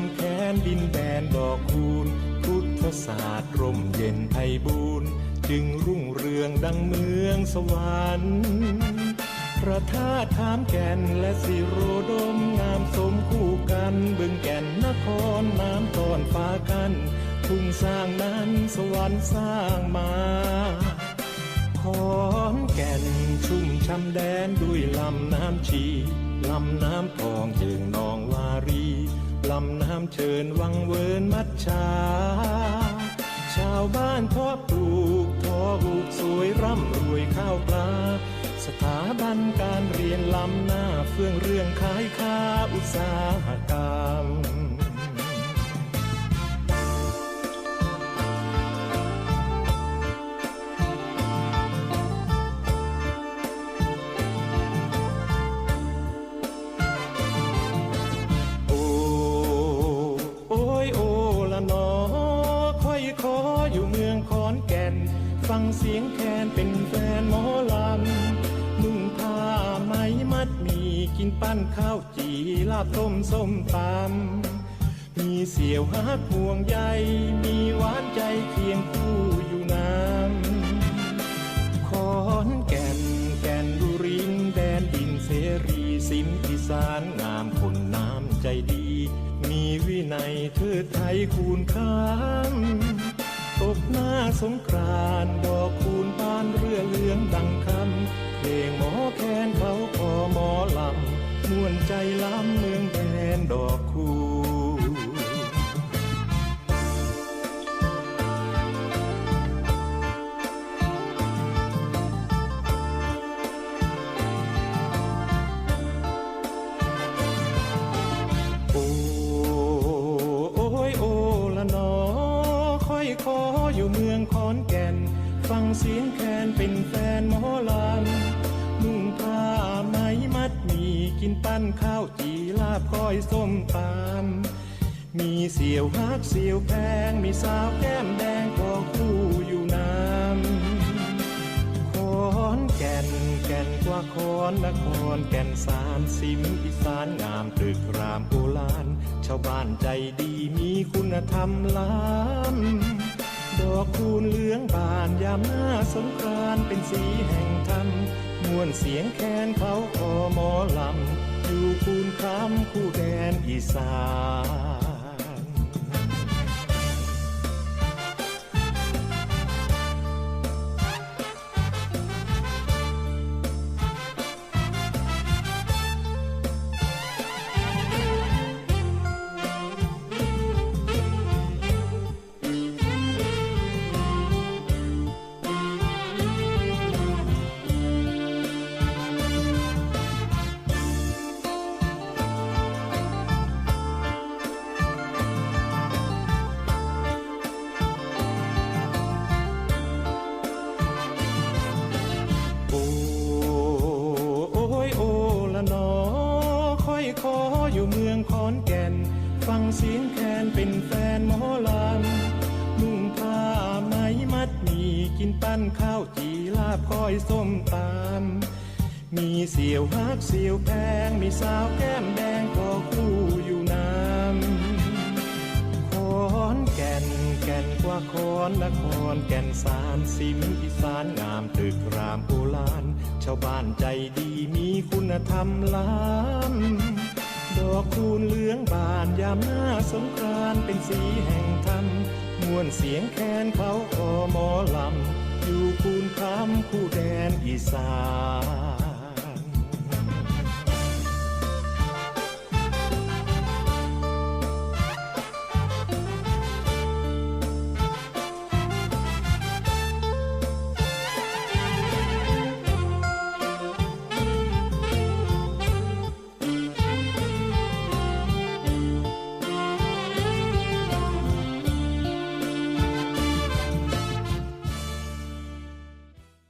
ำแค้นดินแดนดอกคูณ พุทธศาสตร์ร่มเย็นไพบูรณ์จึงรุ่งเรืองดังเมืองสวรรค์พระธาตุถามแก่นและสิโรดมงามสมคู่กันบึงแก่นนครน้ำตอนฟ้ากันทุ่งสร้างนั้นสวรรค์สร้างมาขอนแก่นชุ่มช่ำแดนด้วยลำน้ำชีลำน้ำทองจิงนองวารี ลำน้ำเชิญวังเวินมัดชา ชาวบ้านทอปลูกทอลูกสวยร่ำรวยข้าวปลา สถาบันการเรียนล้ำหน้าเฟื่องเรื่องขายค้าอุตสาหกรรม ฟังเสียงแคนเป็นแฟนหมอลำนุ่งผ้าไหมมัดมีกินปั้นข้าวจีลาบต้มส้มตำมีเสียวฮักห่วงใยมีหวานใจเคียงคู่อยู่นานขอนแก่นแก่นดุรินแดนดินเสรีสิมอีสานงามคนน้ำใจดี มีวินัยเทิดไทยคูณค้าม ตกหน้าสงกรานต์ดอกคูณบานเรือเหลืองดังคำเพลงหมอแคนเขาขอม เสียงแคนเป็นแฟนหมอลำนุ่งผ้าไหมมัดมีกินปั้นข้าวจีลาบก้อยส้มตำมีเสียวฮักเสียวแพงมีสาวแก้มแดงพอคู่อยู่น้ำขอนแก่นแก่นกว่าขอนนครแก่นสามสิมอีสานงามตรึกรามโบราณชาวบ้านใจดีมีคุณธรรมล้ำ ดอกคูณเหลืองบานยามหน้าสงกรานเป็นสีแห่งธรรมมวนเสียงแคนเขาพอหมอลำอยู่คูณคำคู่แดนอีสาน เสียงแคนเป็นแฟนหมอลำนุ่งผ้าไหมมัดมีกินปั้นข้าวจีลาบก้อยส้มตำมีเสียวฮักเสียวแพงมีสาวแก้มแดงก็คู่อยู่น้ำขอนแก่นแก่นกว่าขอนนครแก่นสามสิมอีสานงามตึกรามโบราณชาวบ้านใจดีมีคุณธรรมล้ำ ดอกคูณเหลืองบานยามหน้าสงกรานต์เป็นสีแห่งธรรมมวนเสียงแคนเขาคอหมอลำ อยู่คูณคำคู่แดนอีสาน